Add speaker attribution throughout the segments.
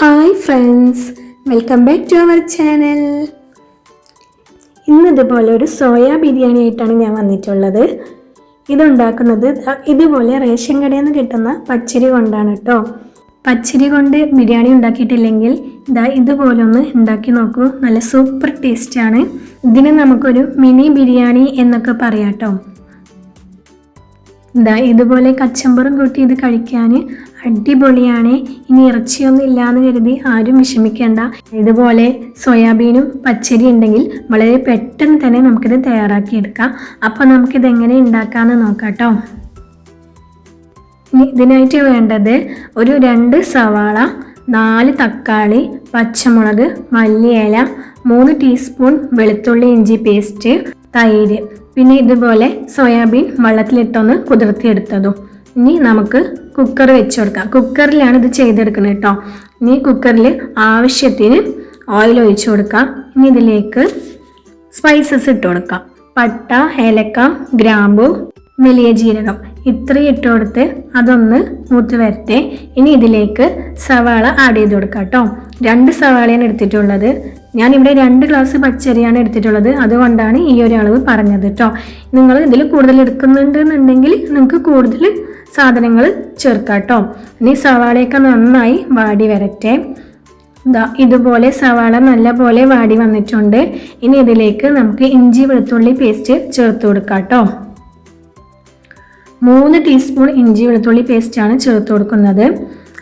Speaker 1: Hi friends welcome back to our channel. ഇന്ന് ഇതുപോലെ ഒരു സോയാ ബിരിയാണി ആയിട്ടാണ് ഞാൻ വന്നിട്ടുള്ളത്. ഇതുണ്ടാക്കുന്നത് ഇതുപോലെ റേഷൻ കടയിൽ നിന്ന് കിട്ടുന്ന പച്ചരി കൊണ്ടാണ് കേട്ടോ പച്ചരി കൊണ്ട് ബിരിയാണി ഉണ്ടാക്കിയിട്ടില്ലെങ്കിൽ ഇതാ ഇതുപോലെ ഒന്ന് ഉണ്ടാക്കി നോക്കൂ. നല്ല സൂപ്പർ ടേസ്റ്റാണ് ഇതിന് നമുക്കൊരു മിനി ബിരിയാണി എന്നൊക്കെ പറയാം കേട്ടോ ഇതാ ഇതുപോലെ കച്ചമ്പറും കൂട്ടി ഇത് കഴിക്കാൻ അടിപൊളിയാണ്. ഇനി ഇറച്ചിയൊന്നും ഇല്ലാന്ന് കരുതി ആരും വിഷമിക്കേണ്ട. ഇതുപോലെ സോയാബീനും പച്ചരി ഉണ്ടെങ്കിൽ വളരെ പെട്ടെന്ന് തന്നെ നമുക്കിത് തയ്യാറാക്കിയെടുക്കാം. അപ്പോൾ നമുക്കിത് എങ്ങനെ ഉണ്ടാക്കാമെന്ന് നോക്കാം കേട്ടോ ഇനി ഇതിനായിട്ട് വേണ്ടത് ഒരു രണ്ട് സവാള നാല് തക്കാളി പച്ചമുളക് മല്ലിയില മൂന്ന് ടീസ്പൂൺ വെളുത്തുള്ളി ഇഞ്ചി പേസ്റ്റ് തൈര്. പിന്നെ ഇതുപോലെ സോയാബീൻ വെള്ളത്തിലിട്ടൊന്ന് കുതിർത്തിയെടുത്തതും. ഇനി നമുക്ക് കുക്കർ വെച്ച് കൊടുക്കാം കുക്കറിലാണ് ഇത് ചെയ്തെടുക്കുന്നത് കേട്ടോ ഇനി കുക്കറിൽ ആവശ്യത്തിന് ഓയിൽ ഒഴിച്ചു കൊടുക്കാം. ഇനി ഇതിലേക്ക് സ്പൈസസ് ഇട്ട് കൊടുക്കാം. പട്ട ഏലക്ക ഗ്രാമ്പു വലിയ ജീരകം ഇത്രയും ഇട്ട് കൊടുത്ത് അതൊന്ന് മൂത്ത് വരട്ടെ. ഇനി ഇതിലേക്ക് സവാള ആഡ് ചെയ്ത് കൊടുക്കാം കേട്ടോ രണ്ട് സവാളയാണ് എടുത്തിട്ടുള്ളത്. ഇവിടെ രണ്ട് ഗ്ലാസ് പച്ചരിയാണ് എടുത്തിട്ടുള്ളത്. അതുകൊണ്ടാണ് ഈ ഒരു അളവ് പറഞ്ഞത് കേട്ടോ നിങ്ങൾ ഇതിൽ കൂടുതൽ എടുക്കുന്നുണ്ടെന്നുണ്ടെങ്കിൽ നിങ്ങൾക്ക് കൂടുതൽ സാധനങ്ങൾ ചേർക്കാം കേട്ടോ ഇനി സവാളയൊക്കെ നന്നായി വാടി വരട്ടെ. ഇതുപോലെ സവാള നല്ലപോലെ വാടി വന്നിട്ടുണ്ട്. ഇനി ഇതിലേക്ക് നമുക്ക് ഇഞ്ചി വെളുത്തുള്ളി പേസ്റ്റ് ചേർത്ത് കൊടുക്കാം കേട്ടോ മൂന്ന് ടീസ്പൂൺ ഇഞ്ചി വെളുത്തുള്ളി പേസ്റ്റാണ് ചേർത്ത് കൊടുക്കുന്നത്.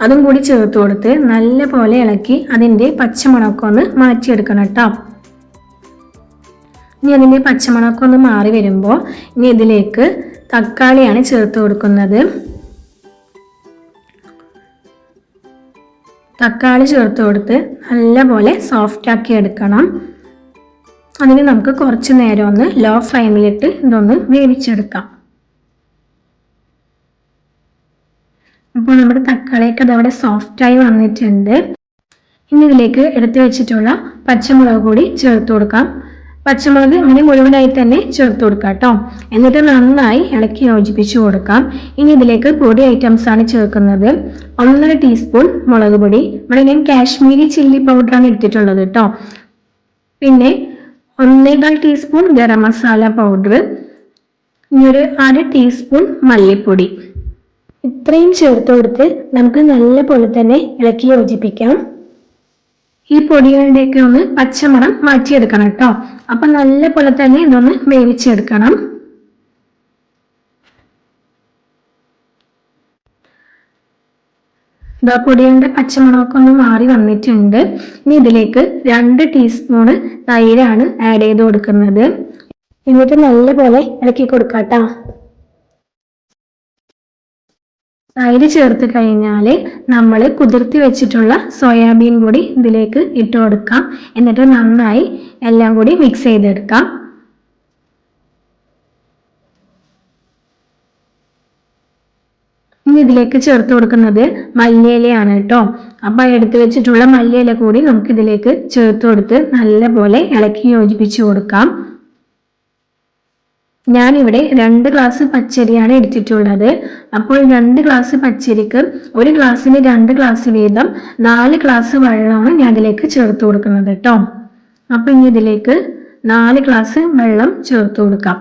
Speaker 1: അതും കൂടി ചേർത്ത് കൊടുത്ത് നല്ല പോലെ ഇളക്കി അതിന്റെ പച്ചമുളകൊക്കെ ഒന്ന് മാറ്റിയെടുക്കണം കേട്ടോ. ഇനി അതിന്റെ പച്ചമുളകൊക്കെ ഒന്ന് മാറി വരുമ്പോൾ ഇനി ഇതിലേക്ക് തക്കാളിയാണ് ചേർത്ത് കൊടുക്കുന്നത്. തക്കാളി ചേർത്ത് കൊടുത്ത് നല്ലപോലെ സോഫ്റ്റ് ആക്കി എടുക്കണം. അതിന് നമുക്ക് കുറച്ച് നേരം ഒന്ന് ലോ ഫ്ലെയിമിലിട്ട് ഇതൊന്ന് വേവിച്ചെടുക്കാം. അപ്പോൾ നമ്മുടെ തക്കാളിയൊക്കെ അതവിടെ സോഫ്റ്റായി വന്നിട്ടുണ്ട്. ഇനി ഇതിലേക്ക് എടുത്തു വെച്ചിട്ടുള്ള പച്ചമുളക് കൂടി ചേർത്ത് കൊടുക്കാം. പച്ചമുളക് ഇങ്ങനെ മുഴുവനായി തന്നെ ചേർത്ത് കൊടുക്കാം കേട്ടോ എന്നിട്ട് നന്നായി ഇളക്കി യോജിപ്പിച്ച് കൊടുക്കാം. ഇനി ഇതിലേക്ക് പൊടി ഐറ്റംസ് ആണ് ചേർക്കുന്നത്. ഒന്നര ടീസ്പൂൺ മുളക് പൊടി. ഇവിടെ ഞാൻ കാശ്മീരി ചില്ലി പൗഡറാണ് എടുത്തിട്ടുള്ളത് കേട്ടോ പിന്നെ ഒന്നേകാൽ ടീസ്പൂൺ ഗരം മസാല പൗഡർ ഇനി ഒരു അര ടീസ്പൂൺ മല്ലിപ്പൊടി. ഇത്രയും ചേർത്ത് കൊടുത്ത് നമുക്ക് നല്ല പോലെ തന്നെ ഇളക്കി യോജിപ്പിക്കാം. ഈ പൊടികളുടെയൊക്കെ ഒന്ന് പച്ചമണം മാറ്റിയെടുക്കണം കേട്ടോ അപ്പൊ നല്ല പോലെ തന്നെ ഇതൊന്ന് വേവിച്ചെടുക്കണം. ഇതാ പൊടിയുടെ പച്ചമണമൊക്കെ ഒന്ന് മാറി വന്നിട്ടുണ്ട്. ഇനി ഇതിലേക്ക് രണ്ട് ടീസ്പൂണ് തൈരാണ് ആഡ് ചെയ്ത് കൊടുക്കുന്നത്. എന്നിട്ട് നല്ല പോലെ ഇളക്കി കൊടുക്കാം കേട്ടോ തൈര് ചേർത്ത് കഴിഞ്ഞാൽ നമ്മൾ കുതിർത്തി വെച്ചിട്ടുള്ള സോയാബീൻ കൂടി ഇതിലേക്ക് ഇട്ട് കൊടുക്കാം. എന്നിട്ട് നന്നായി എല്ലാം കൂടി മിക്സ് ചെയ്തെടുക്കാം. ഇനി ഇതിലേക്ക് ചേർത്ത് കൊടുക്കുന്നത് മല്ലിയിലയാണ് കേട്ടോ. അപ്പം എടുത്ത് വെച്ചിട്ടുള്ള മല്ലിയില കൂടി നമുക്ക് ഇതിലേക്ക് ചേർത്ത് കൊടുത്ത് നല്ലപോലെ ഇളക്കി യോജിപ്പിച്ച് കൊടുക്കാം. ഞാനിവിടെ രണ്ട് ഗ്ലാസ് പച്ചരിയാണ് എടുത്തിട്ടുള്ളത്. അപ്പോൾ രണ്ട് ഗ്ലാസ് പച്ചരിക്ക് ഒരു ഗ്ലാസ്സിന് രണ്ട് ഗ്ലാസ് വീതം നാല് ഗ്ലാസ് വെള്ളമാണ് ഞാൻ ഇതിലേക്ക് ചേർത്ത് കൊടുക്കുന്നത് കേട്ടോ. അപ്പോൾ ഇനി ഇതിലേക്ക് നാല് ഗ്ലാസ് വെള്ളം ചേർത്ത് കൊടുക്കാം.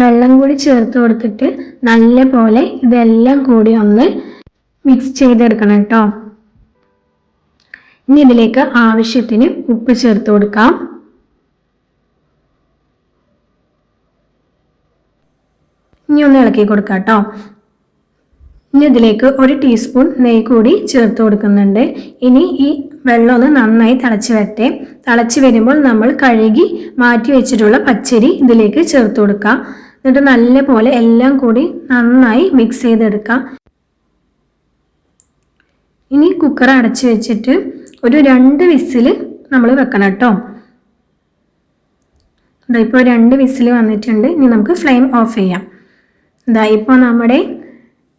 Speaker 1: വെള്ളം കൂടി ചേർത്ത് കൊടുത്തിട്ട് നല്ല പോലെ ഇതെല്ലാം കൂടി ഒന്ന് മിക്സ് ചെയ്തെടുക്കണം കേട്ടോ. ഇനി ഇതിലേക്ക് ആവശ്യത്തിന് ഉപ്പ് ചേർത്ത് കൊടുക്കാം. ഇനി ഒന്ന് ഇളക്കി കൊടുക്കാം കേട്ടോ. ഇനി ഇതിലേക്ക് ഒരു ടീസ്പൂൺ നെയ്യ് കൂടി ചേർത്ത് കൊടുക്കുന്നുണ്ട്. ഇനി ഈ വെള്ളം ഒന്ന് നന്നായി തിളച്ച് വരട്ടെ. തിളച്ച് വരുമ്പോൾ നമ്മൾ കഴുകി മാറ്റി വെച്ചിട്ടുള്ള പച്ചരി ഇതിലേക്ക് ചേർത്ത് കൊടുക്കാം. എന്നിട്ട് നല്ല പോലെ എല്ലാം കൂടി നന്നായി മിക്സ് ചെയ്തെടുക്കാം. ഇനി കുക്കർ അടച്ച് വെച്ചിട്ട് ഒരു രണ്ട് വിസിൽ നമ്മൾ വെക്കണം കേട്ടോ. ഇപ്പോൾ രണ്ട് വിസിൽ വന്നിട്ടുണ്ട്. ഇനി നമുക്ക് ഫ്ലെയിം ഓഫ് ചെയ്യാം. ഇതാ ഇപ്പോൾ നമ്മുടെ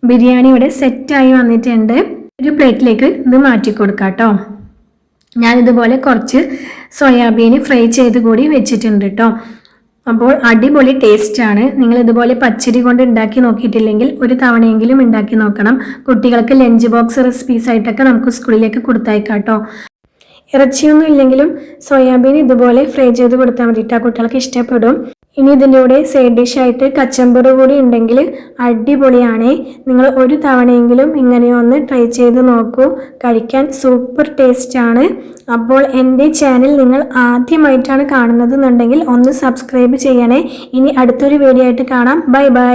Speaker 1: ബിരിയാണി ഇവിടെ സെറ്റായി വന്നിട്ടുണ്ട്. ഒരു പ്ലേറ്റിലേക്ക് ഇത് മാറ്റി കൊടുക്കാം കേട്ടോ. ഞാനിതുപോലെ കുറച്ച് സോയാബീൻ ഫ്രൈ ചെയ്ത് കൂടി വെച്ചിട്ടുണ്ട് കേട്ടോ. അപ്പോൾ അടിപൊളി ടേസ്റ്റാണ് നിങ്ങൾ ഇതുപോലെ പച്ചരി കൊണ്ട് ഉണ്ടാക്കി നോക്കിയിട്ടില്ലെങ്കിൽ ഒരു തവണയെങ്കിലും ഉണ്ടാക്കി നോക്കണം. കുട്ടികൾക്ക് ലഞ്ച് ബോക്സ് റെസിപ്പീസ് ആയിട്ടൊക്കെ നമുക്ക് സ്കൂളിലേക്ക് കൊടുത്തായിക്കാട്ടോ കേട്ടോ ഇറച്ചിയൊന്നും ഇല്ലെങ്കിലും സോയാബീൻ ഇതുപോലെ ഫ്രൈ ചെയ്ത് കൊടുത്താൽ മതിയിട്ട് ആ കുട്ടികൾക്ക് ഇഷ്ടപ്പെടും. ഇനി ഇതിന്റെ കൂടെ സൈഡ് ഡിഷായിട്ട് കച്ചമ്പറ് കൂടി ഉണ്ടെങ്കിൽ അടിപൊളിയാണേ. നിങ്ങൾ ഒരു തവണയെങ്കിലും ഇങ്ങനെ ഒന്ന് ട്രൈ ചെയ്ത് നോക്കൂ. കഴിക്കാൻ സൂപ്പർ ടേസ്റ്റ് ആണ്. അപ്പോൾ എന്റെ ചാനൽ നിങ്ങൾ ആദ്യമായിട്ടാണ് കാണുന്നത് എന്നുണ്ടെങ്കിൽ ഒന്ന് സബ്സ്ക്രൈബ് ചെയ്യണേ. ഇനി അടുത്തൊരു വീഡിയോ ആയിട്ട് കാണാം. Bye bye